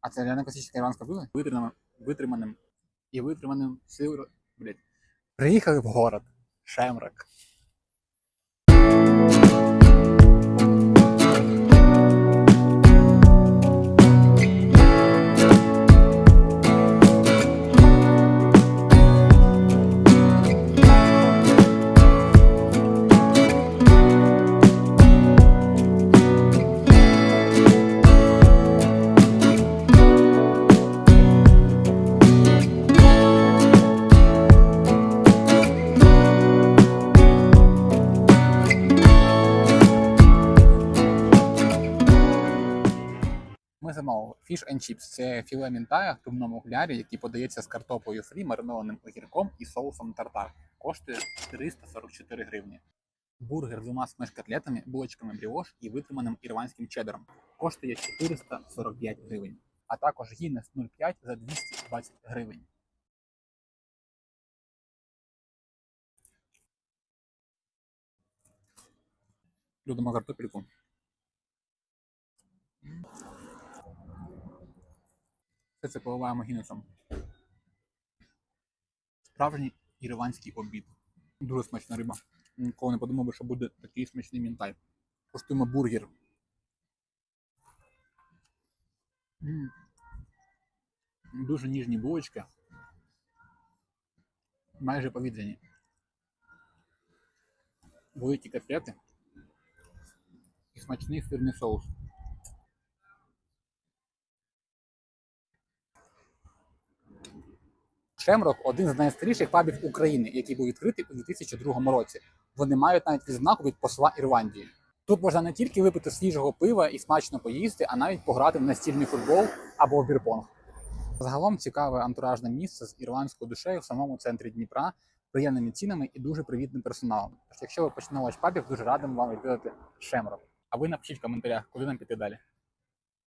А це реально класичне іранське блюдо? Витриманим, витриманим і витриманим сил. Блять. Приїхали в город. Шемрак. Ми замовили Fish and Chips. Це філе мінтая в тумному глярі, який подається з картоплею фрі, маринованим огірком і соусом тартар. Коштує 344 гривні. Бургер з двома смеш-котлетами, булочками бріош і витриманим ірландським чедером. Коштує 445 гривень. А також Гіннес 0,5 за 220 гривень. Любимо картопельку. Все це поливаємо гінесом. Справжній ірландський обід. Дуже смачна риба. Ніколи не подумав що буде такий смачний мінтай. Коштуємо бургер. Дуже ніжні булочки. Майже повітряні. Великі котлети. І смачний сирний соус. Шемрок один з найстаріших пабів України, який був відкритий у 2002 році. Вони мають навіть відзнаку від посла Ірландії. Тут можна не тільки випити свіжого пива і смачно поїсти, а навіть пограти в настільний футбол або в бірпонг. Загалом цікаве антуражне місце з ірландською душею в самому центрі Дніпра, приємними цінами і дуже привітним персоналом. Тож, якщо ви починаєте пабів, дуже радимо вам відвідати Шемрок. А ви напишіть в коментарях, куди нам піти далі.